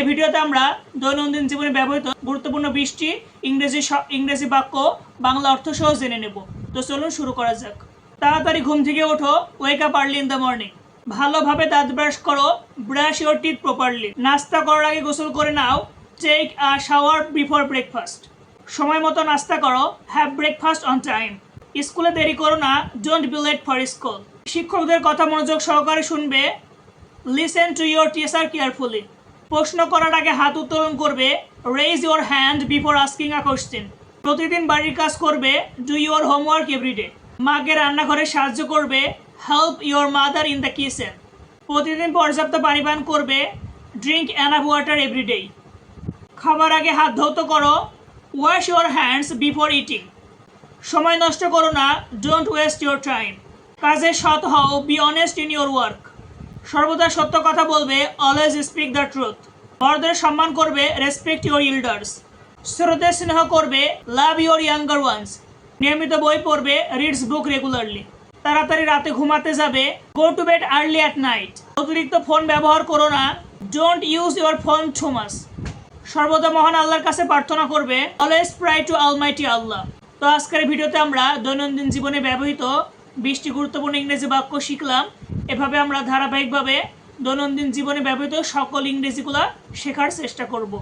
এই ভিডিওতে আমরা দৈনন্দিন জীবনে ব্যবহৃত গুরুত্বপূর্ণ বৃষ্টি ইংরেজি ইংরেজি বাক্য বাংলা অর্থ সহ জেনে নেব। তো চলুন শুরু করা যাক। তাড়াতাড়ি ঘুম থেকে ওঠো wake up early in the morning ভালোভাবে দাঁত ব্রাশ করো ব্রাশ ইওর টিথ প্রপারলি নাস্তা করার আগে গোসল করে নাও take a shower before breakfast সময় মতো নাস্তা করো হ্যাভ ব্রেকফাস্ট অন টাইম স্কুলে দেরি করো না don't be late for school শিক্ষকদের কথা মনোযোগ সহকারে শুনবে listen to your teacher carefully প্রশ্ন করার আগে হাত উত্তোলন করবে raise your hand before asking a question প্রতিদিন বাড়ির কাজ করবে ডু ইওর হোমওয়ার্ক এভরিডে মাকে রান্নাঘরে সাহায্য করবে help your mother in the kitchen প্রতিদিন পর্যাপ্ত পানি পান করবে ড্রিঙ্ক অ্যানাফ ওয়াটার এভরিডে খাবার আগে হাত ধৌত করো wash your hands before eating সময় নষ্ট করো না ডোন্ট ওয়েস্ট ইওর টাইম কাজে সৎ হও be honest in your work সর্বদা সত্য কথা বলবে অলওয়েজ স্পিক দ্য ট্রুথ বড়দের সম্মান করবে রেসপেক্ট ইওর ইল্ডার্স ছোটদের স্নেহ করবে লাভ ইওর ইয়াঙ্গার ওয়ান্স নিয়মিত বই পড়বে রিডস বুক রেগুলারলি তাড়াতাড়ি রাতে ঘুমাতে যাবে go to bed early at night অতিরিক্ত ফোন ব্যবহার করো না don't use your phone too much সর্বদা মহান আল্লাহর কাছে প্রার্থনা করবে always pray to almighty Allah তো আজকের ভিডিওতে আমরা দৈনন্দিন জীবনে ব্যবহৃত বিশটি গুরুত্বপূর্ণ ইংরেজি বাক্য শিখলাম। এভাবে আমরা ধারাবাহিকভাবে দৈনন্দিন জীবনে ব্যবহৃত সকল ইংরেজিগুলো শেখার চেষ্টা করব।